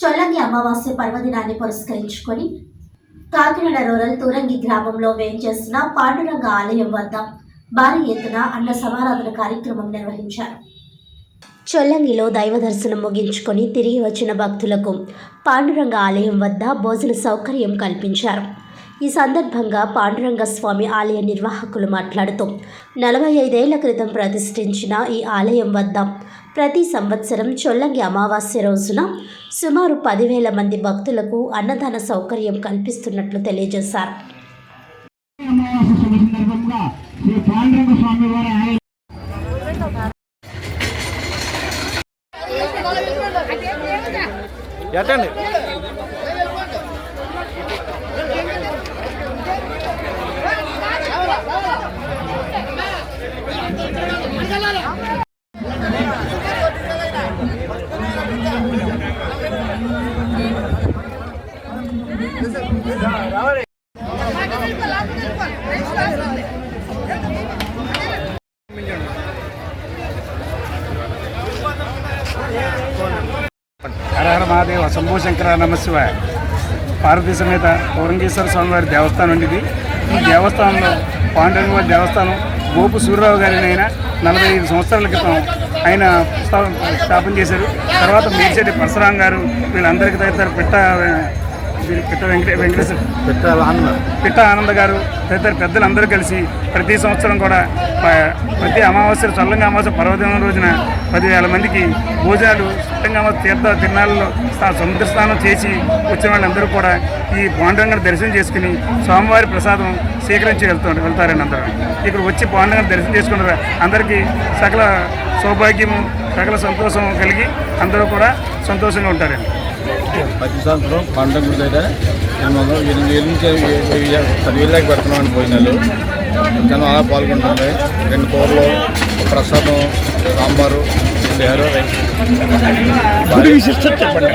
చొల్లంగి అమావాస్య పర్వదినాన్ని పురస్కరించుకొని కాకినాడ రూరల్ తూరంగి గ్రామంలో వేయించేసిన పాండురంగ ఆలయం వద్ద భారీ ఎత్తున అన్న సమారాధన కార్యక్రమం నిర్వహించారు. చొల్లంగిలో దైవ దర్శనం ముగించుకొని తిరిగి వచ్చిన భక్తులకు పాండురంగ ఆలయం వద్ద భోజన సౌకర్యం కల్పించారు. ఈ సందర్భంగా పాండురంగ స్వామి ఆలయ నిర్వాహకులు మాట్లాడుతూ నలభై ఐదేళ్ళ క్రితం ప్రతిష్ఠించిన ఈ ఆలయం వద్ద ప్రతి సంవత్సరం చొల్లంగి అమావాస్య రోజున సుమారు పదివేల మంది భక్తులకు అన్నదాన సౌకర్యం కల్పిస్తున్నట్లు తెలియజేశారు. ఎట్టండి శుభ సందర్భంగా శ్రీ పాండురంగ స్వామి వారి ఆలయం ఎట్టండి హరహర మహాదేవ శంభో శంకర నమశివాయ. పార్వతీ సమేత ఔరంగేశ్వర స్వామివారి దేవస్థానం అండి ఇది ఈ దేవస్థానంలో పాండురంగ దేవస్థానం గోపు సూర్యరావు గారినైనా నలభై ఐదు సంవత్సరాల క్రితం ఆయన స్థా- స్థాపన చేశారు. తర్వాత మేడిశెట్టి పరశురాం గారు వీళ్ళందరికీ తదితర పిట్ట పిట్ట వెంకటే వెంకటేశ్వర పెట్టాలి అన్న పిట్ట ఆనంద్ గారు తదితర పెద్దలందరూ కలిసి ప్రతి సంవత్సరం కూడా ప్రతి అమావాస్య చల్లంగా అమావాస్య పర్వదినం రోజున పదివేల మందికి భోజనాలు అమావాస్య తీర్థ తిరునాళ్ళలో సముద్ర స్నానం చేసి వచ్చిన వాళ్ళందరూ కూడా ఈ పాండురంగని దర్శనం చేసుకుని స్వామివారి ప్రసాదం స్వీకరించి వెళ్తూ వెళ్తారండి అందరూ. ఇక్కడ వచ్చి పాండురంగని దర్శనం చేసుకున్నారు అందరికీ సకల సౌభాగ్యము సకల సంతోషం కలిగి అందరూ కూడా సంతోషంగా ఉంటారండి. ప్రతి సంవత్సరం పండుగ దగ్గర ఎనిమిది వందలు ఎనిమిది వేల నుంచి వెయ్యి- వెయ్యి పదివేల దాకా పెడుతున్నాం భోజనాలు జనం అలా పాల్గొంటుంది రెండు కూరలు ప్రసాదం సాంబారు రైస్. చెప్పండి.